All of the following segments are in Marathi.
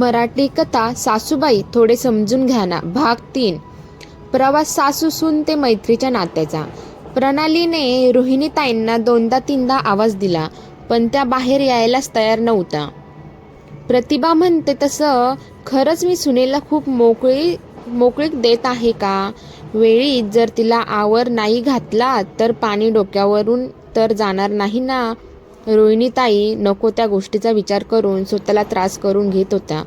मराठी कथा सासूबाई थोडे समजून घ्या ना. भाग तीन. प्रवास सासू सून ते मैत्रीच्या नात्याचा. प्रणालीने रोहिणीताईंना दोनदा तीनदा आवाज दिला पण त्या बाहेर यायलाच तयार नव्हता. प्रतिभा म्हणते तसं खरंच मी सुनेला खूप मोकळी मोकळीक देत आहे का? वेळी जर तिला आवर नाही घातला तर पाणी डोक्यावरून तर जाणार नाही ना? रोहिणीताई नको त्या गोष्टीचा विचार करून स्वतःला त्रास करून घेत होत्या.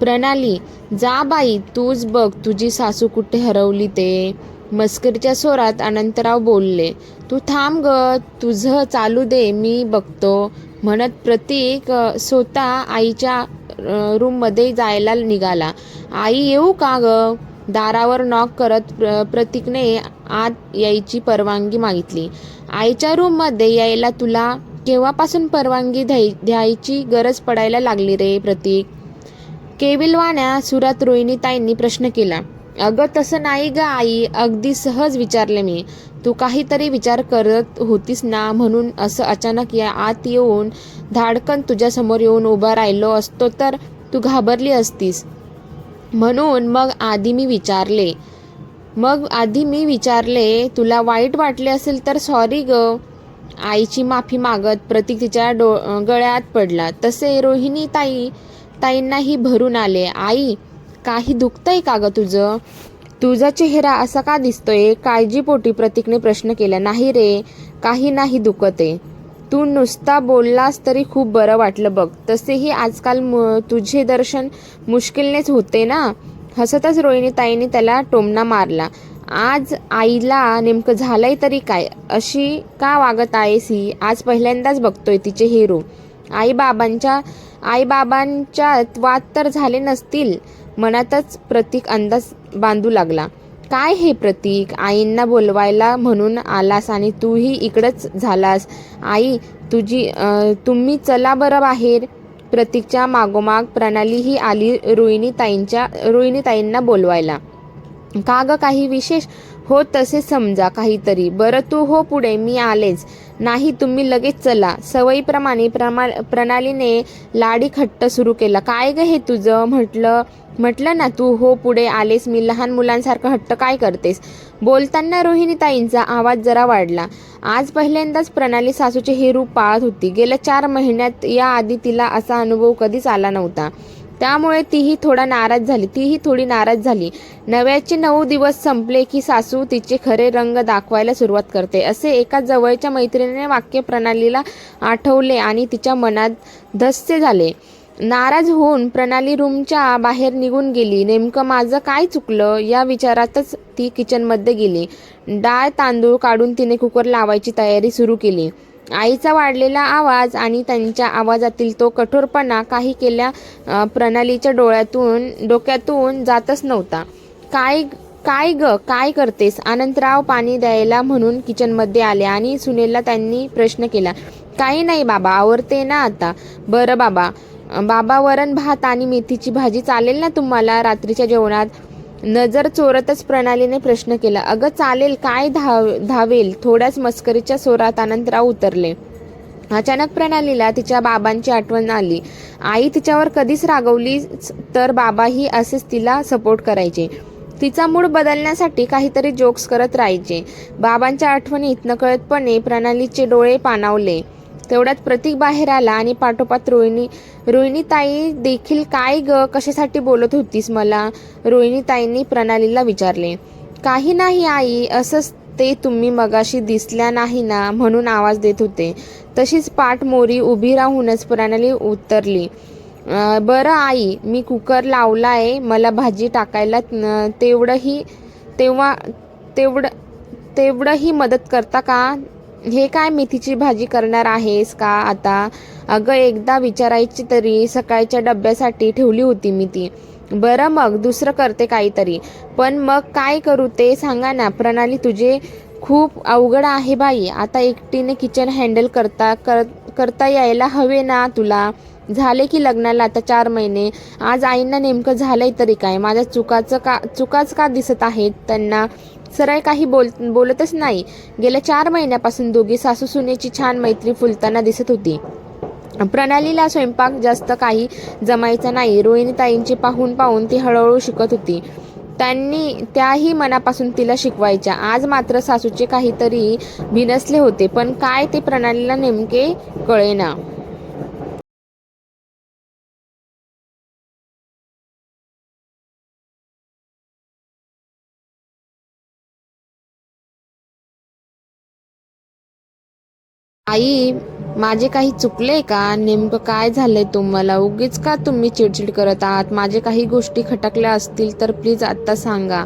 प्रणाली जा बाई तूच बघ तुझी सासू कुठे हरवली ते. मस्करीच्या स्वरात अनंतराव बोलले तू थांब ग तुझं चालू दे मी बघतो. म्हणत प्रतीक स्वतः आईच्या रूममध्ये जायला निघाला. आई येऊ का ग? दारावर नॉक करत प्र प्रतीकने आत यायची परवानगी मागितली. आईच्या रूममध्ये यायला तुला केव्हापासून परवानगी द्याय द्यायची गरज पडायला लागली रे प्रतीक? केविलवाण्या सुरात रोहिणीताईंनी प्रश्न केला. अगं तसं नाही ग आई अगदी सहज विचारले मी. तू काहीतरी विचार करत होतीस ना म्हणून असं अचानक या आत येऊन धाडकन तुझ्यासमोर येऊन उभा राहिलो असतो तर तू घाबरली असतीस. म्हणून मग आधी मी विचारले. मग आधी मी विचारले तुला वाईट वाटले असेल तर सॉरी ग. आईची माफी मागत प्रतीक तिच्या डो गळ्यात पडला. तसे रोहिणी ताई ताईंनाही भरून आले. आई काही दुखतंय का ग तुझं? तुझा चेहरा असा का दिसतोय? काळजीपोटी प्रतीकने प्रश्न केला. नाही रे काही नाही दुखत आहे तू नुसता बोललास तरी खूप बरं वाटलं बघ. तसेही आजकाल तुझे दर्शन मुश्किलनेच होते ना? हसतच रोहिणीताईने त्याला टोमणा मारला. आज आईला नेमकं झालंय तरी काय? अशी का वागत आहेस ही? आज पहिल्यांदाच बघतोय तिचे हिरो. आईबाबांच्या आईबाबांच्या वाद तर झाले नसतील. मनातच प्रतीक अंदाज बांधू लागला. काय हे प्रतीक? आईंना बोलवायला म्हणून आलास आणि तूही इकडंच झालास. आई तुझी तुम्ही चला बरं बाहेर. प्रतीकच्या मागोमाग प्रणालीही आली रोहिणीताईंच्या रोहिणीताईंना बोलवायला. का ग काही विशेष? हो तसे समजा काहीतरी. बरं तू हो पुढे मी आलेच. नाही तुम्ही लगेच चला. सवयीप्रमाणे प्रमा प्रणालीने लाडी खट्ट सुरू केला. काय ग हे तुझं? म्हटलं म्हटलं ना तू हो पुढे आलेस मी लहान मुलांसारखं हट्ट काय करतेस? बोलताना रोहिणीताईंचा आवाज जरा वाढला. आज पहिल्यांदाच प्रणाली सासूचे हे रूप पाळत होती. गेल्या चार महिन्यात याआधी तिला असा अनुभव कधीच आला नव्हता. त्यामुळे तीही थोडा नाराज झाली. तीही थोडी नाराज झाली. नव्याचे नऊ दिवस संपले की सासू तिचे खरे रंग दाखवायला सुरुवात करते. असे एका जवळच्या मैत्रिणीने वाक्य प्रणालीला आठवले आणि तिच्या मनात धस्य झाले. नाराज होऊन प्रणाली रूमच्या बाहेर निघून गेली. नेमकं माझं काय चुकलं? या विचारातच ती किचनमध्ये गेली. डाळ तांदूळ काढून तिने कुकर लावायची तयारी सुरू केली. आईचा वाढलेला आवाज आणि त्यांच्या आवाजातील तो कठोरपणा काही केल्या प्रणालीच्या डोळ्यातून डोक्यातून जातच नव्हता. काय काय ग? काय करतेस? अनंतराव पाणी द्यायला म्हणून किचनमध्ये आले आणि सुनेलला त्यांनी प्रश्न केला. काही नाही बाबा आवडते ना आता. बरं बाबा बाबा वरण भात आणि मेथीची भाजी चालेल ना तुम्हाला रात्रीच्या जेवणात? नजर चोरतच प्रणालीने प्रश्न केला. अगं चालेल काय धाव धावेल? थोड्याच मस्करीच्या स्वरात अनंतराव उतरले. अचानक प्रणालीला तिच्या बाबांची आठवण आली. आई तिच्यावर कधीच रागवली तर बाबाही असेच तिला सपोर्ट करायचे. तिचा मूड बदलण्यासाठी काहीतरी जोक्स करत राहायचे. बाबांच्या आठवणीत नकळतपणे प्रणालीचे डोळे पाणावले. तेवढ्यात प्रतीक बाहेर आला आणि पाठोपाठ रोहिणी रोहिणीताई देखील काय ग कशासाठी बोलत होतीस मला? रोहिणीताईंनी प्रणालीला विचारले. काही नाही आई असंच ते तुम्ही मगाशी दिसल्या नाही ना म्हणून आवाज देत होते. तशीच पाठ मोरी उभी राहूनच प्रणाली उतरली. बरं आई मी कुकर लावला आहे मला भाजी टाकायला तेवढंही तेव्हा तेवढं तेवढंही मदत करता का? हे काय मेथीची भाजी करणार आहेस का? आता अगं एकदा विचारायची तरी सकाळच्या डब्यासाठी ठेवली होती मी ती. बरं मग दुसरं करते काहीतरी. पण मग काय करू ते सांगा ना. प्रणाली तुझे खूप अवघड आहे बाई. आता एकटीने किचन हँडल करता कर करता यायला हवे ना तुला. झाले की लग्नाला आता चार महिने. आज आईंना नेमकं झालंय तरी काय? माझ्या चुकाचं का चुकाच का दिसत आहेत? त्यांना सरळ काही बोल बोलतच नाही. गेल्या चार महिन्यापासून दोघी सासू सुनेची छान मैत्री फुलताना दिसत होती. प्रणालीला स्वयंपाक जास्त काही जमायचा नाही. रोहिणीताईंची पाहून पाहून ती हळूहळू शिकत होती. त्यांनी त्याही मनापासून तिला शिकवायच्या. आज मात्र सासूचे काहीतरी भिनसले होते पण काय ते प्रणालीला नेमके कळेना. आई माझे काही चुकले का? नेमकं काय झालंय तुम्हाला? उगीच का तुम्ही चिडचिड करत आहात? माझे काही गोष्टी खटकल्या असतील तर प्लीज आत्ता सांगा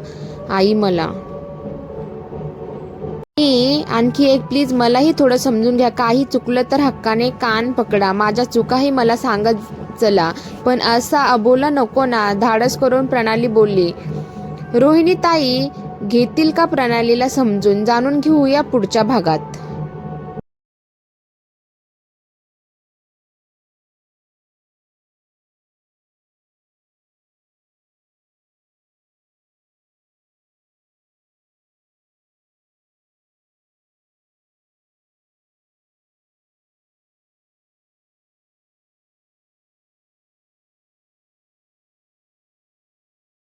आई मला. आणखी एक प्लीज मलाही थोडं समजून घ्या. काही चुकलं तर हक्काने कान पकडा. माझ्या चुकाही मला सांगत चला. पण असा अबोला नको ना. धाडस करून प्रणाली बोलली. रोहिणी ताई घेतील का प्रणालीला समजून? जाणून घेऊया पुढच्या भागात.